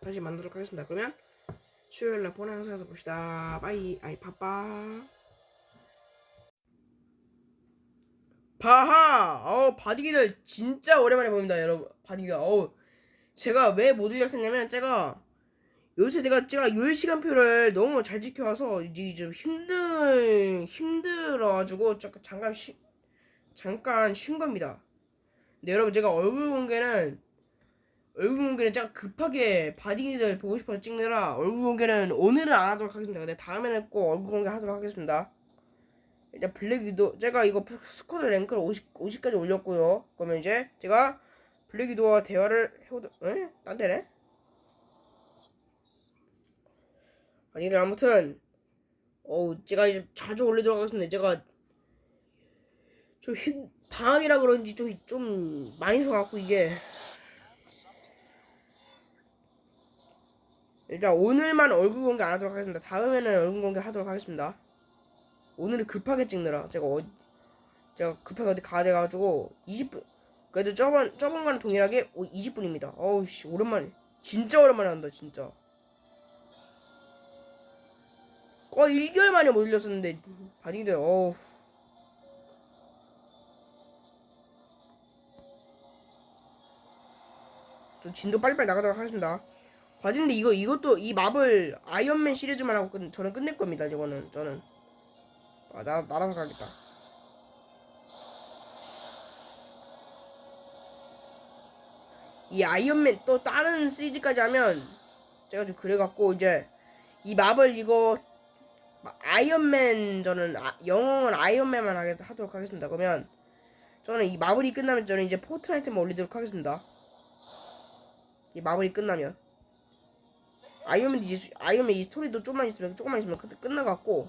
다시 만나도록 하겠습니다. 그러면 수요일날 보는 영상에서 봅시다. 빠이 아이 빠빠 바하 어우 바디기들 진짜 오랜만에 보입니다 여러분 바디기가 어우 제가 왜 못 올렸었냐면 제가 요새 내가 제가 요일 시간표를 너무 잘 지켜와서 이제 좀 힘들 힘들어가지고 잠깐 잠깐 쉬 잠깐 쉰 겁니다. 근데 여러분 제가 얼굴 공개는 얼굴 공개는 제가 급하게 바디기들 보고 싶어서 찍느라 얼굴 공개는 오늘은 안 하도록 하겠습니다. 근데 다음에는 꼭 얼굴 공개 하도록 하겠습니다. 일단 블랙 위도 제가 이거 스쿼드 랭크를 50, 50까지 올렸고요. 그러면 이제 제가 블랙 위도와 대화를 해보도 에? 딴 데네? 아니들 아무튼 어우 제가 이제 자주 올리도록 하겠습니다. 제가 좀 힘, 방학이라 그런지 좀, 좀 많이 쉬어갖고 이게 일단 오늘만 얼굴 공개 안 하도록 하겠습니다. 다음에는 얼굴 공개 하도록 하겠습니다. 오늘은 급하게 찍느라 제가 어 제가 급하게 어디 가야 돼가지고 20분 그래도 저번 저번과는 동일하게 20분입니다. 어우 씨 오랜만에 진짜 오랜만에 한다 진짜. 거의 1개월 만에 못 올렸었는데 반응들 어우 좀 진도 빨리빨리 나가도록 하겠습니다. 바지인데 이거 이것도 이 마블 아이언맨 시리즈만 하고 끝, 저는 끝낼 겁니다. 이거는 저는 아, 나 나라서 가겠다. 이 아이언맨 또 다른 시리즈까지 하면 제가 좀 그래갖고 이제 이 마블 이거 아이언맨 저는 아, 영어는 아이언맨만 하게 하도록 하겠습니다. 그러면 저는 이 마블이 끝나면 저는 이제 포트나이트만 올리도록 하겠습니다. 이 마블이 끝나면 아이언맨 이제 아이언맨 이 스토리도 조금만 있으면 조금만 있으면 끝 끝나갖고.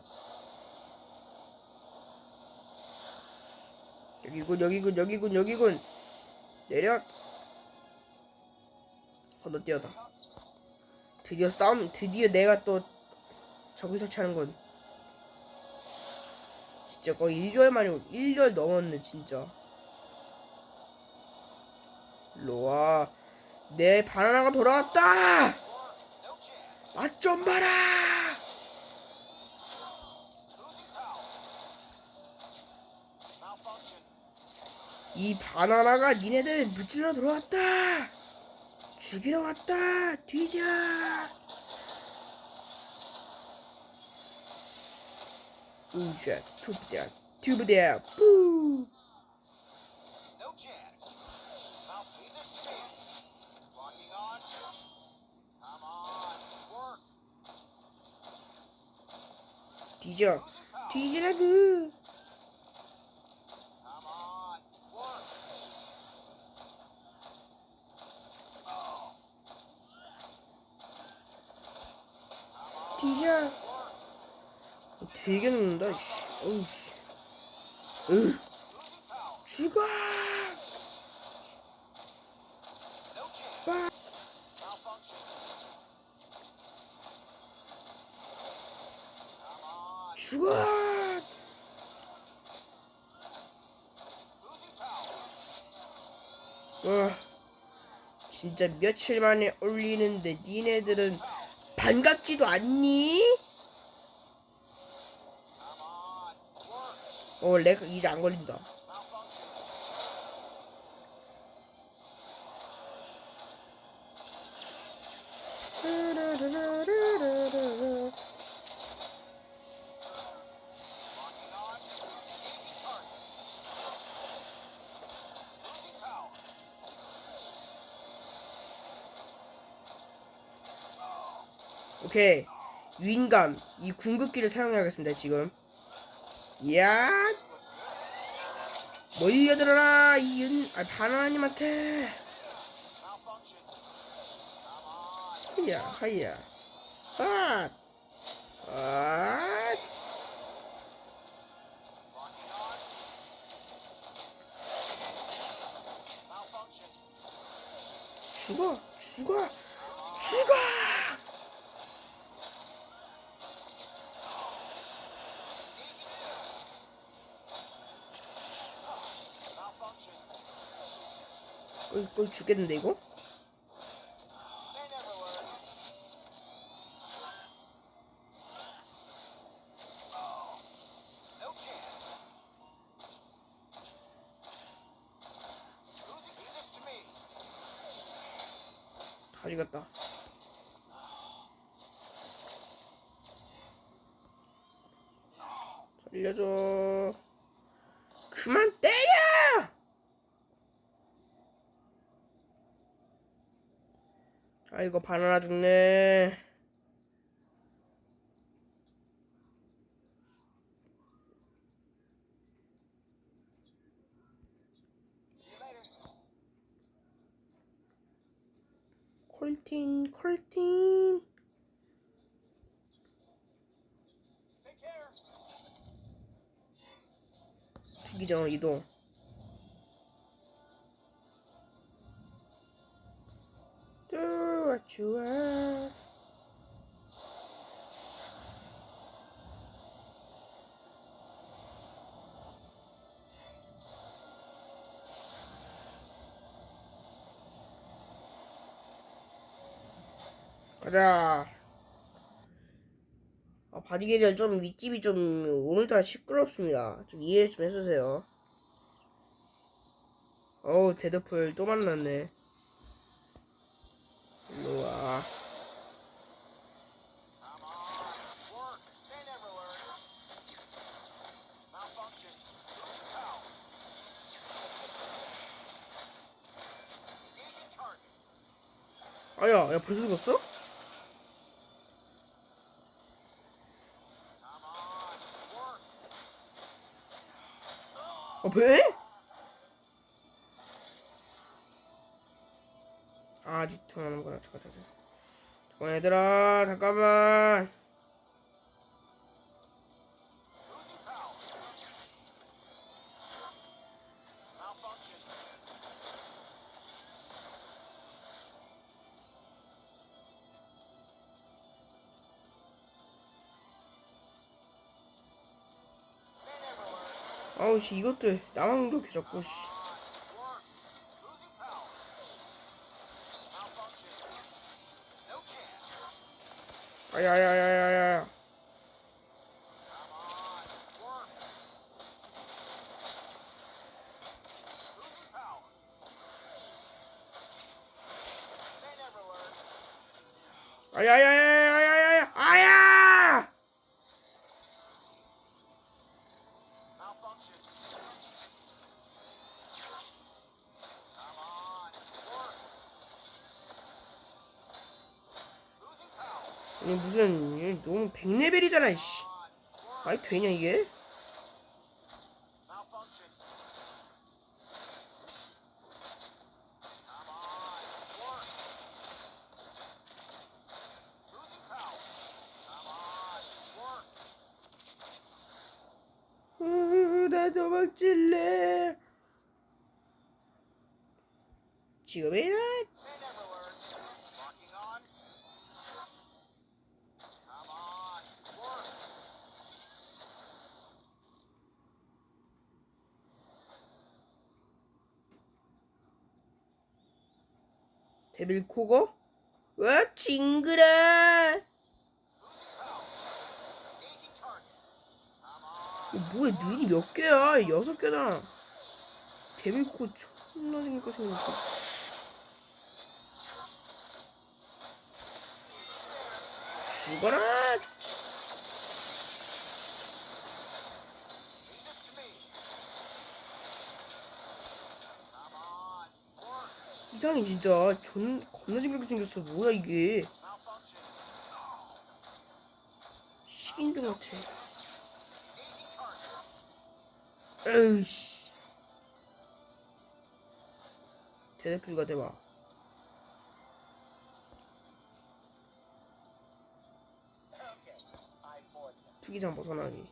여기군 여기군 여기군 여기군. 내려. 건너뛰어다. 드디어 싸움 드디어 내가 또 적을 처치하는군 진짜 거의 1개월 만에 1개월 넘었네 진짜. 일로와. 내 바나나가 돌아왔다 맛좀 봐라. 이 바나나가 니네들 무찔러 들어왔다. 죽이러 왔다. 뒤져. 우샤 투브대야 투브대야 뿌 뒤져. Work. 뒤져 어, 되게 늦는다 씨. 어우 씨 으 죽어 No chance. 빠 Malfunction. Come on. 죽어 Losing 와 진짜 며칠 만에 올리는데 니네들은 반갑지도 않니? 어 내가 이제 안 걸린다 오케이. 유인감 이 궁극기를 사용해야겠습니다 지금. 야. 몰려들어라 이윤 아 바나나님한테. 하야 하야. 아 아. 죽어 죽어 죽어 이거 죽겠는데 이거? 다 죽였다 아이고 바나나 죽네. 콜틴 콜틴. 투기장으로 이동. 좋아. 가자. 아, 바디게이저 좀 윗집이 좀 오늘따라 시끄럽습니다. 좀 이해 좀 해주세요. 어우 데드풀 또 만났네. 야, 야 벌써 죽었어? 어 배? 아 아직도 하는구나. 잠깐 잠깐. 잠깐 얘들아 잠깐만. 아우 씨 이것도 나만 공격해 자꾸 씨. 아야야야야야. 아야야야야야야야. 백레벨이잖아 씨. 아이 되냐 이게? 나 도망칠래. 지금이다. They never learn. Locking on. Come on. Work. 데빌 코거? 와 징그라. Losing Come on. 이거 뭐야 눈이 몇 개야? 여섯 개잖아. 데빌 코 존나 생겼고 생겼어. 죽어라. 이상해 진짜. 존 겁나 징그럽게 생겼어. 뭐야 이게? 식인종 같아. 에이씨. 데드풀가 대박. 투기장 벗어나기.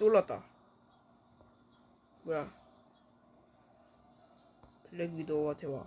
또 올랐다. 뭐야? 블랙 위도우와 대화.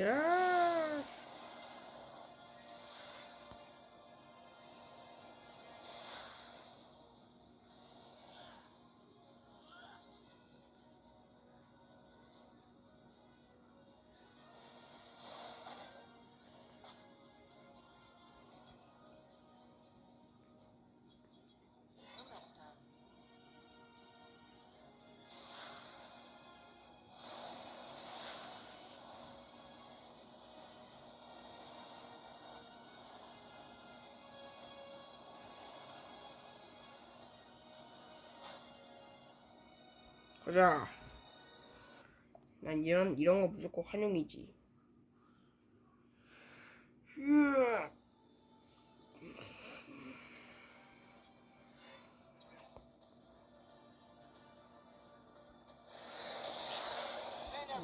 야. 가자. 난 이런 이런 거 무조건 환영이지.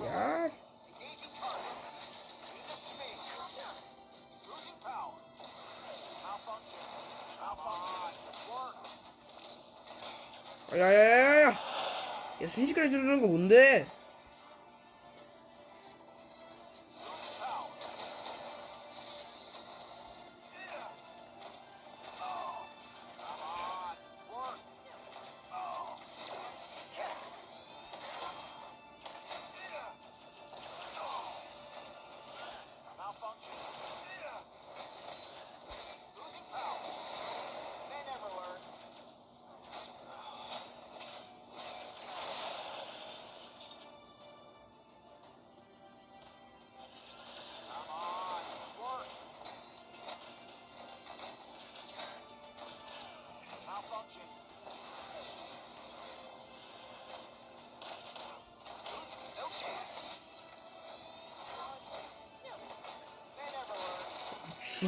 야, Engaging target. Lead this to me. Losing power. Malfunction. Malfunction. Work. 야야야야. 야 순식간에 들어오는 거 뭔데?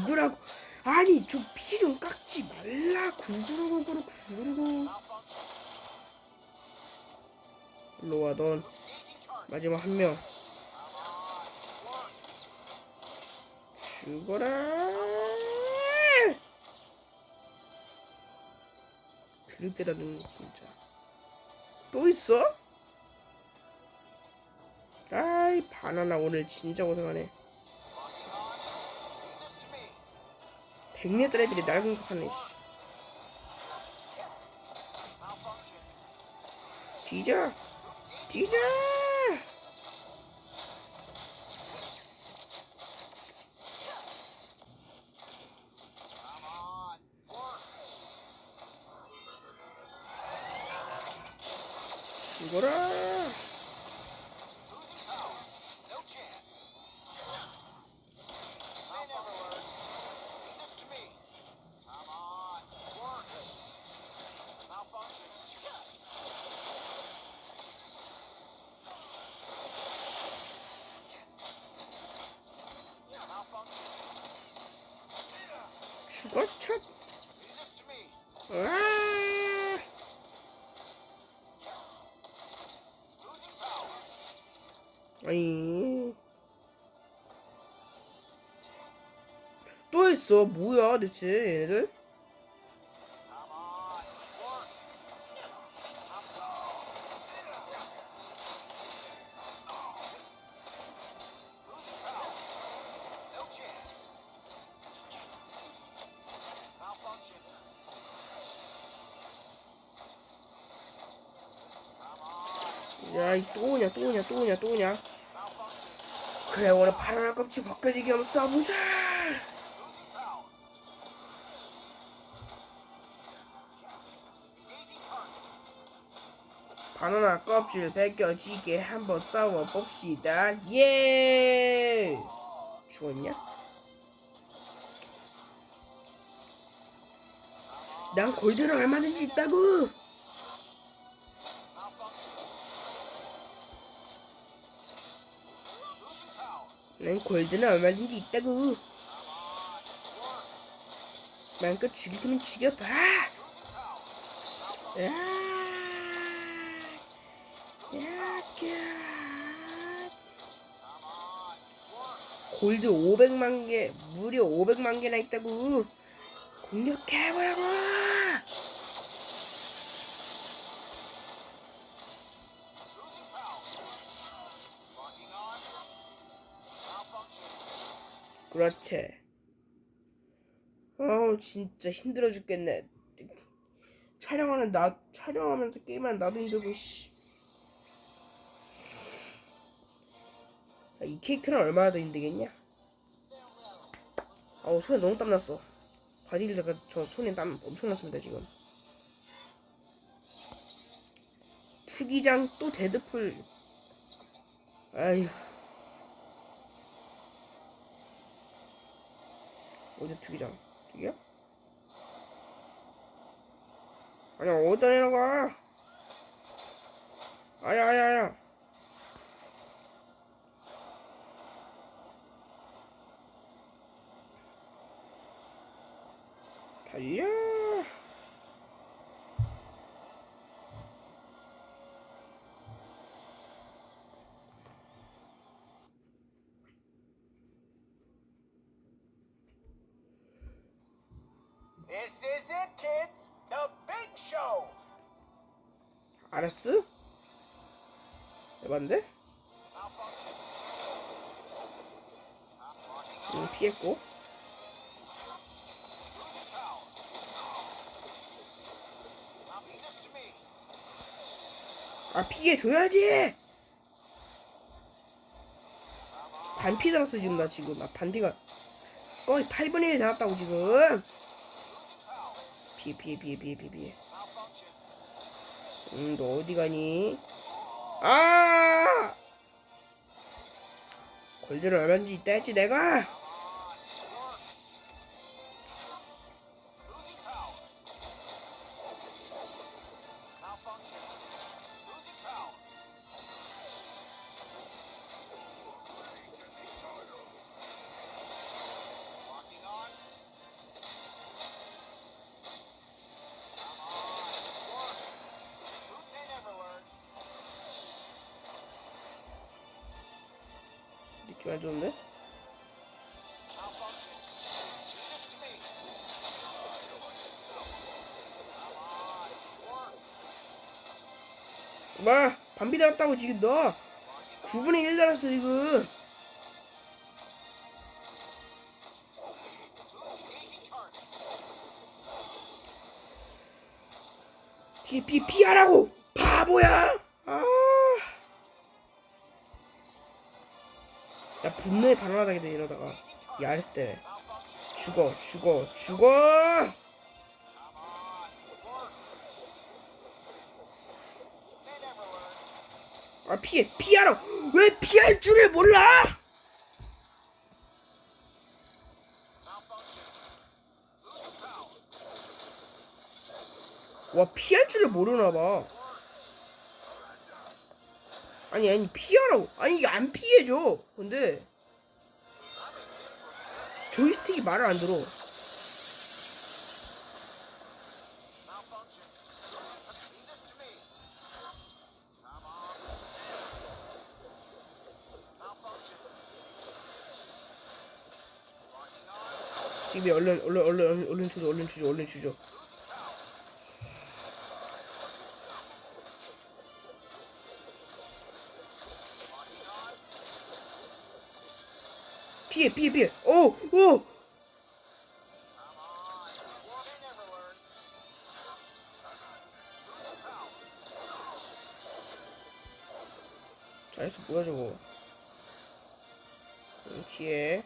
죽으라고. 아니 좀 피 좀 깎지 말라. 구구루구구루 구구루구. Malfunction. 일로 와 넌. 마지막 한 명. Come on. Work. 죽어라. 드립대다 는 진짜. 또 있어? 아이 바나나 오늘 진짜 고생하네. 백미들 애들이 낡은 것 같네. 뒤져. 뒤져. 죽어라. 있어. 뭐야 대체 얘네들? 야, 이또 오냐, 또 오냐, 또 오냐, 또 오냐. 그래, 오늘 파란 껍질 벗겨지기 한번 써보자. 껍질 벗겨지게 한번 싸워봅시다. 예! 죽었냐? 난 골드는 얼마든지 있다고! 난 골드는 얼마든지 있다고! 마음껏 죽일 거면 죽여봐! 야! 야, 골드 500만 개, 무려 500만 개나 있다고! 공격해보라고! 그렇지. 어우 진짜 힘들어 죽겠네. 촬영하는 나 촬영하면서 게임하는 나도 힘들고 씨. 이 케이크는 얼마나 더 힘들겠냐? 아우 손에 너무 땀 났어. 바디를 잠깐 저 손에 땀 엄청 났습니다 지금. 투기장 또 데드풀. 아휴. 어디 투기장? 투기야? 아니 어디다 내려가? 아야 아야 아야. 달려. This is it, kids. The big show. 알았어? 에반데? 응, 피했고. 아 피해 줘야지. 반피 들었어 지금 나 지금. 아 반피가 거의 8분의 1 달았다고 지금. 피해 피해 피해 피해 피해 피해. 음, 너 어디 가니? 아! 골드를 얼마인지 이따 했지 내가. On. Work. 봐, 반피 달았다고 지금 너. 9분의 1 달았어 지금. 뒤에 피 피하라고. 바보야. 아. 분노에 반응하게 돼 이러다가 이 아레스 때문에 죽어 죽어 죽어. 아 피해 피하라. 왜 피할 줄을 몰라? 와 피할 줄을 모르나 봐. 아니 아니 피하라고. 아니 이게 안 피해줘. 근데 조이스틱이 말을 안 들어. 지금 얼른 얼른 얼른 얼른 주죠 얼른 주죠 얼른 주죠. 피해 피해 피해. 오 오. 잘했어 뭐야 저거. 응, 뒤에.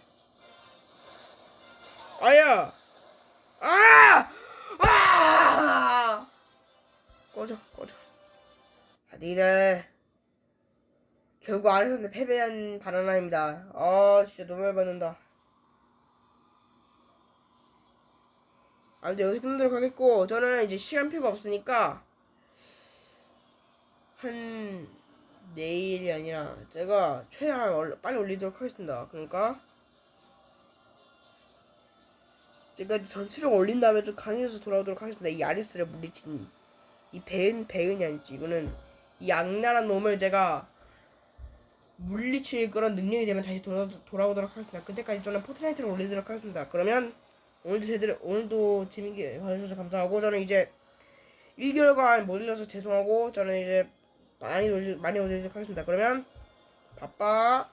아야. 아! 아! 꺼져 꺼져. 아, 니 들 결국 아래서는 패배한 바나나입니다. 아 진짜 너무 열받는다. 아무튼 여기서 끝내도록 하겠고 저는 이제 시간표가 없으니까 한 내일이 아니라 제가 최대한 얼- 빨리 올리도록 하겠습니다. 그러니까 제가 전체적으로 올린 다음에 좀 강의에서 돌아오도록 하겠습니다. 이 아리스를 물리친 이 배은 배은이 아니지 이거는 이 악랄한 놈을 제가 물리칠 그런 능력이 되면 다시 돌아, 돌아오도록 하겠습니다. 그때까지 저는 포트나이트를 올리도록 하겠습니다. 그러면 오늘도 제대로 오늘도 재밌게 봐주셔서 감사하고 저는 이제 1개월간 못 올려서 죄송하고 저는 이제 많이 올리 많이 올리도록 하겠습니다. 그러면 바빠.